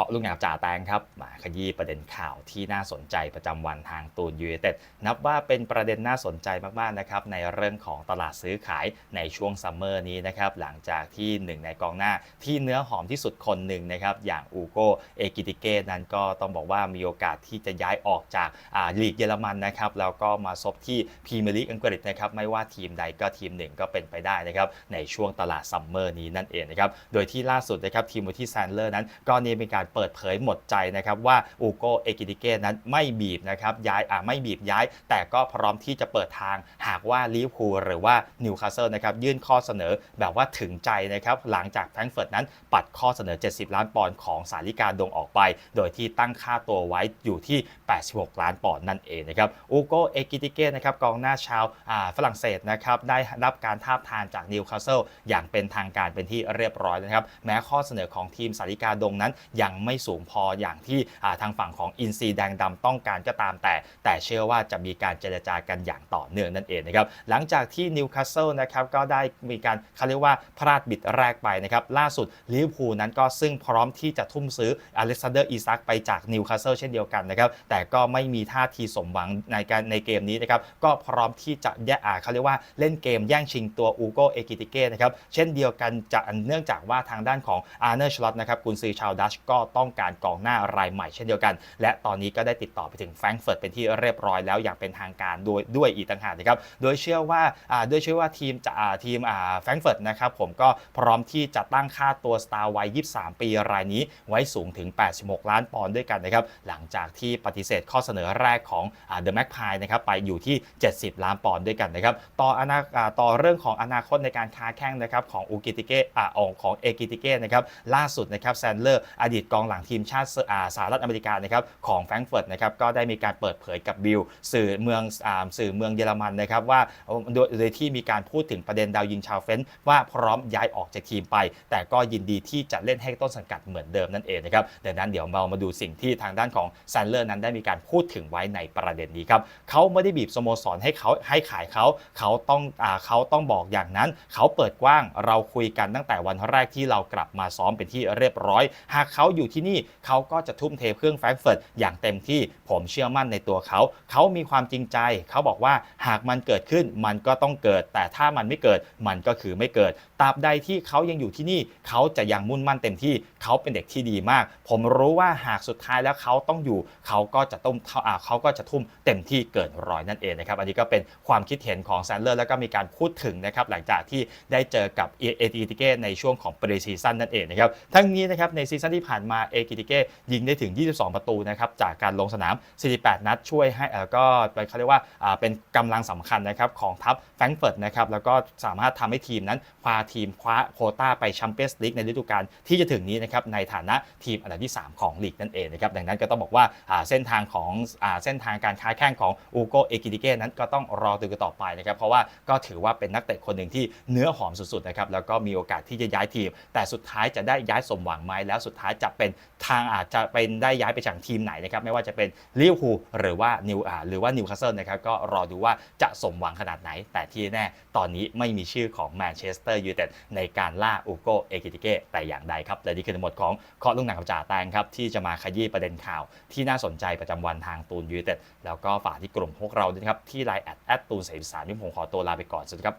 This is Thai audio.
าะลูกหนังจ่าแตงครับมาขยี้ประเด็นข่าวที่น่าสนใจประจำวันทางตูนยูไนเต็ดนับว่าเป็นประเด็นน่าสนใจมากๆนะครับในเรื่องของตลาดซื้อขายในช่วงซัมเมอร์นี้นะครับหลังจากที่หนึ่งในกองหน้าที่เนื้อหอมที่สุดคนหนึ่งนะครับอย่างอูโกเอกิติเกนั้นก็ต้องบอกว่ามีโอกาสที่จะย้ายออกจากอ่าลีกเยอรมันนะครับแล้วก็มาซบที่พรีเมียร์ลีกอังกฤษนะครับไม่ว่าทีมใดก็ทีมหนึ่งก็เป็นไปได้นะครับในช่วงตลาดซัมเมอร์นี้นั่นเองนะครับโดยที่ล่าสุดนะครับทีมที่แซนเลอร์นั้นก็นี่มีการเปิดเผยหมดใจนะครับว่าอูโกเอกิติเก้นั้นไม่บีบนะครับย้ายอ่าไม่บีบย้าย แต่ก็พร้อมที่จะเปิดทางหากว่าลิเวอร์พูลหรือว่านิวคาสเซิลนะครับยื่นข้อเสนอแบบว่าถึงใจนะครับหลังจากแฟรงก์เฟิร์ตนั้นปัดข้อเสนอ 70 ล้านปอนด์ของสาริกาดงออกไป โดยที่ตั้งค่าตัวไว้อยู่ที่ 86 ล้านปอนด์นั่นเองนะครับอูโกเอกิติเก้นะครับกองหน้าชาวอ่าฝรั่งเศสนะครับได้รับการทาบทามจากนิวคาสเซิลอย่างเป็นทางการเป็นที่เรียบร้อยนะครับแม้ข้อเสนอของทีมสาริกาดงนั้นยังไม่สูงพออย่างที่ทางฝั่งของอินซีแดงดำต้องการก็ตามแต่ แต่เชื่อว่าจะมีการเจรจากันอย่างต่อเนื่องนั่นเองนะครับหลังจากที่นิวคาสเซิลนะครับก็ได้มีการเขาเรียกว่าพลาดบิดแรกไปนะครับล่าสุดลิเวอร์พูลนั้นก็ซึ่งพร้อมที่จะทุ่มซื้ออเล็กซานเดอร์อีซักไปจากนิวคาสเซิลเช่นเดียวกันนะครับแต่ก็ไม่มีท่าทีสมหวังในการในเกมนี้นะครับก็พร้อมที่จะแย่อาเขาเรียกว่าเล่นเกมแย่งชิงตัวอูโกเอกิติเกนะครับเช่นเดียวกันจะเนื่องจากว่าทางด้านของอาร์เนอร์ชลอตนะครับกุนซือชาวดัชก็ต้องการกองหน้ารายใหม่เช่นเดียวกัน และตอนนี้ก็ได้ติดต่อไปถึงแฟรงก์เฟิร์ตเป็นที่เรียบร้อยแล้วอย่างเป็นทางการโดยด้วยอีกต่างหากนะครับโดยเชื่อว่าอ่าโดยเชื่อว่าทีมจะทีมแฟรงก์เฟิร์ตนะครับผมก็พร้อมที่จะตั้งค่าตัวสตาร์วัย 23 ปีรายนี้ไว้สูงถึง 86 ล้านปอนด์ด้วยกันนะครับหลังจากที่ปฏิเสธข้อเสนอแรกของเดอะแม็กพายนะครับไปอยู่ที่ 70 ล้านปอนด์ด้วยกันนะครับต่ออนาอ่าต่อเรื่องของอนาคตในการค้าแข่งนะครับของอูกิติเกอ่าของของเอกิติเกนะครับล่าสุดนะครับแซนเลอร์อดีตกองหลังทีมชาติสหรัฐอเมริกานะครับของแฟรงก์เฟิร์ตนะครับก็ได้มีการเปิดเผยกับบิลสื่อเมืองสื่อเมืองเยอรมันนะครับว่าโดยที่มีการพูดถึงประเด็นดาวยิงชาวเฟนช์ว่าพร้อมย้ายออกจากทีมไป แต่ก็ยินดีที่จะเล่นให้ต้นสังกัดเหมือนเดิมนั่นเองนะครับดังนั้นเดี๋ยวเรามาดูสิ่งที่ทางด้านของแซนเลอร์นั้นได้มีการพูดถึงไว้ในประเด็นนี้ครับเขาไม่ได้บีบสโมสรให้เขาให้ขายเขาเขาต้องอเขาต้องบอกอย่างนั้น เขาเปิดกว้างเราคุยกันตั้งแต่วันแรกที่เรากลับมาซ้อมเป็นที่เรียบร้อย หากเขาอยู่ที่นี่เขาก็จะทุ่มเทเครื่องแฟรงก์เฟิร์ตอย่างเต็มที่ผมเชื่อมั่นในตัวเขา เขามีความจริงใจ เขาบอกว่าหากมันเกิดขึ้นมันก็ต้องเกิด แต่ถ้ามันไม่เกิดมันก็คือไม่เกิดตราบใดที่เขายังอยู่ที่นี่ เขาจะยังมุ่นมั่นเต็มที่ เขาเป็นเด็กที่ดีมาก ผมรู้ว่าหากสุดท้ายแล้วเขาต้องอยู่ เขาก็จะต้องอ่าเขาก็จะทุ่มเต็มที่เกินร้อยนั่นเองนะครับ อันนี้ก็เป็นความคิดเห็นของแซนเลอร์แล้วก็มีการพูดถึงนะครับหลังจากที่ได้เจอกับเอติเกในช่วงของปรีซีซั่นนั่นเองนะครับ ทั้งนี้นะครับในซีซั่นที่ผ่านมาเอกิติเก้ยิงได้ถึง 22 ประตูนะครับจากการลงสนาม 48 นัดช่วยให้เอ่อก็เป็นเขาเรียกว่าเป็นกำลังสำคัญนะครับของทัพแฟรงก์เฟิร์ตนะครับแล้วก็สามารถทำให้ทีมนั้นพาทีมคว้าโคต้าไปแชมเปี้ยนส์ลีกในฤดูกาลที่จะถึงนี้นะครับในฐานะทีมอันดับที่ 3 ของลีกนั่นเองนะครับดังนั้นก็ต้องบอกว่าเส้นทางของอเส้นทางการค้าแข่งของอูโกเอกิติเก้นั้นก็ต้องรอดูกันต่อไปนะครับเพราะว่าก็ถือว่าเป็นนักเตะคนหนึ่งที่เนื้อหอมสุดๆนะครับแล้วก็มีโอกาสที่จะย้ายทีม แต่สุดท้ายจะได้ย้ายสมหวังไหมแล้วสุดท้ายจะเป็นทางอาจจะเป็นได้ย้ายไปจากทีมไหนนะครับไม่ว่าจะเป็นลิเวอร์พูลหรือว่านิวอ่าหรือว่านิวคาสเซิลนะครับก็รอดูว่าจะสมหวังขนาดไหน แต่ที่แน่ตอนนี้ไม่มีชื่อของแมนเชสเตอร์ยูไนเต็ดในการล่าอูโกเอกิติเกแต่อย่างใดครับและนี่คือทั้งหมดของข้อลุกหนังกับจ่าแตงครับที่จะมาขยี้ประเด็นข่าว ที่น่าสนใจประจำวันทางตูนยูไนเต็ดแล้วก็ฝากที่กลุ่มพวกเราด้วยครับที่ไลน์แอดแอดตูนเสรีสารที่ผมขอตัวลาไปก่อนสวัสดีครับ